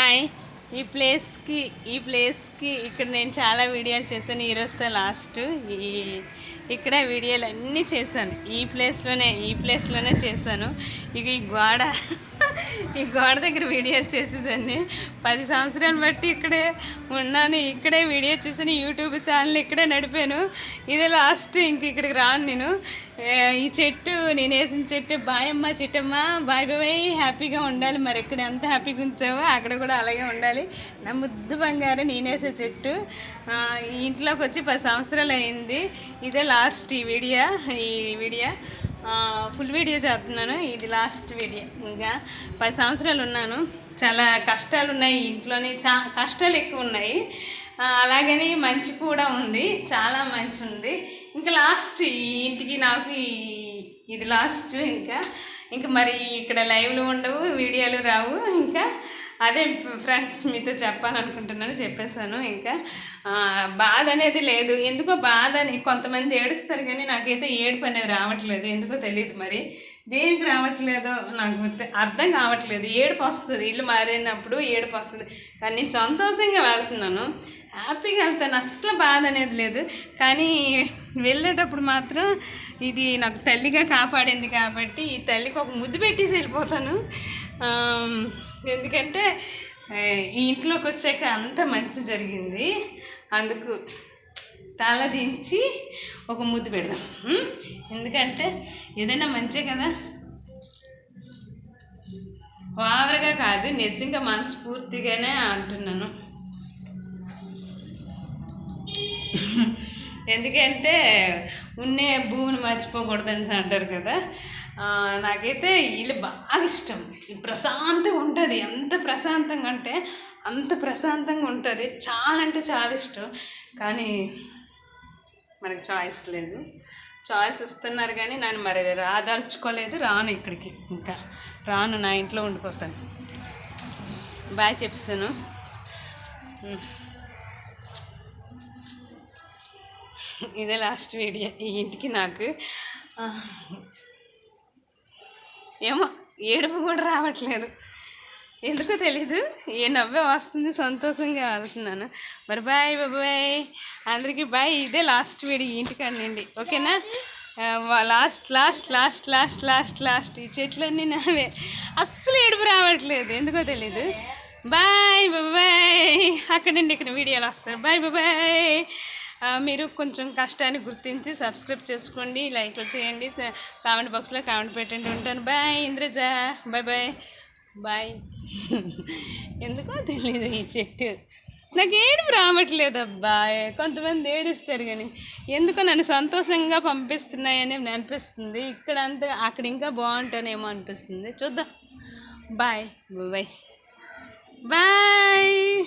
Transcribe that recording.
Hi. ఈ ప్లేస్కి ఈ ప్లేస్కి ఇక్కడ నేను చాలా వీడియోలు చేశాను ఈరోజుతో లాస్ట్. ఈ ఇక్కడ వీడియోలు అన్నీ చేశాను. ఈ ప్లేస్లోనే ఈ ప్లేస్లోనే చేశాను. ఇక ఈ గోడ ఈ గోడ దగ్గర వీడియోలు చేసేదాన్ని. పది సంవత్సరాలు బట్టి ఇక్కడే ఉన్నాను. ఇక్కడే వీడియో చేశాను యూట్యూబ్ ఛానల్ ఇక్కడే నడిపాను. ఇదే లాస్ట్ ఇంక ఇక్కడికి రాను నేను. ఈ చెట్టు నేను వేసిన చెట్టు బాయమ్మ చెట్టమ్మ బాయ్ బాయ్ హ్యాపీగా ఉండాలి. మరి ఎక్కడ ఎంత హ్యాపీగా ఉంచావో అక్కడ కూడా అలాగే ఉండాలి. నా ముద్దు బంగారు నేనేసే చెట్టు. ఇంట్లోకి వచ్చి పది సంవత్సరాలు అయింది. ఇదే లాస్ట్ ఈ వీడియో ఈ వీడియో. ఫుల్ వీడియో చేస్తున్నాను. ఇది లాస్ట్ వీడియో ఇంకా పది సంవత్సరాలు ఉన్నాను. చాలా కష్టాలు ఉన్నాయి ఇంట్లోనే. చా కష్టాలు ఎక్కువ ఉన్నాయి. అలాగని మంచి కూడా ఉంది. చాలా మంచి ఉంది. ఇంకా లాస్ట్ ఈ ఇంటికి నాకు ఇది లాస్ట్ ఇంకా ఇంకా మరి ఇక్కడ లైవ్లు ఉండవు వీడియోలు రావు. ఇంకా అదే ఫ్రెండ్స్ మీతో చెప్పాలనుకుంటున్నాను చెప్పేశాను ఇంకా. బాధ అనేది లేదు. ఎందుకో బాధ అని కొంతమంది ఏడుస్తారు కానీ నాకైతే ఏడుపు అనేది రావట్లేదు. ఎందుకో తెలియదు మరి. దేనికి రావట్లేదో నాకు అర్థం కావట్లేదు. ఏడుపు వస్తుంది. ఇల్లు మారినప్పుడు ఏడుపు వస్తుంది. కానీ నేను సంతోషంగా వెళ్తున్నాను. హ్యాపీగా వెళ్తాను. అసలు బాధ అనేది లేదు. కానీ వెళ్ళేటప్పుడు మాత్రం ఇది నాకు తల్లిగా కాపాడింది కాబట్టి ఈ తల్లికి ఒక ముద్దు పెట్టేసి వెళ్ళిపోతాను. ఎందుకంటే ఈ ఇంట్లోకి వచ్చాక అంత మంచి జరిగింది. అందుకు తల దించి ఒక ముద్దు పెడదాం. ఎందుకంటే ఏదైనా మంచే కదా. ఓవర్గా కాదు నిజంగా మనస్ఫూర్తిగానే అంటున్నాను. ఎందుకంటే ఉన్నే భూమిని మర్చిపోకూడదని అంటారు కదా. నాకైతే వీళ్ళు బాగా ఇష్టం. ప్రశాంతంగా ఉంటుంది. ఎంత ప్రశాంతంగా అంటే అంత ప్రశాంతంగా ఉంటుంది. చాలా అంటే చాలా ఇష్టం. కానీ మనకి చాయిస్ లేదు. చాయిస్ ఇస్తున్నారు కానీ నేను మరి రాదలుచుకోలేదు. రాను ఇక్కడికి ఇంకా. రాను నా ఇంట్లో ఉండిపోతాను. బాయ్ చెప్తాను ఇదే లాస్ట్ వీడియో ఈ ఇంటికి నాకు. ఏమో ఏడుపు కూడా రావట్లేదు. ఎందుకో తెలీదు. ఏ నవ్వే వస్తుంది సంతోషంగా వెళ్తున్నాను మరి బాయ్ బాబాయ్. అందరికీ బాయ్. ఇదే లాస్ట్ వీడియో ఈ ఓకేనా? Last last last last last last. ఈ చెట్లన్నీ నావే. అస్సలు ఏడుపు రావట్లేదు. ఎందుకో తెలీదు. బాయ్ బాబాయ్. అక్కడ నుండి ఇక్కడ వీడియోలు వస్తారు. బాయ్ బాబాయ్. మీరు కొంచెం కష్టాన్ని గుర్తించి సబ్స్క్రైబ్ చేసుకోండి లైక్లు చేయండి కామెంట్ బాక్స్లో కామెంట్ పెట్టండి. ఉంటాను. Bye Indraja. Bye bye. Bye. ఎందుకో తెలియదు ఈ చెట్టు. నాకు ఏడుపు రావట్లేదు అబ్బా కొంతమంది ఏడుస్తారు కానీ ఎందుకో నన్ను సంతోషంగా పంపిస్తున్నాయని అనిపిస్తుంది. ఇక్కడ అంతా అక్కడ ఇంకా బాగుంటానేమో అనిపిస్తుంది. చూద్దాం. బాయ్. బాయ్. బాయ్.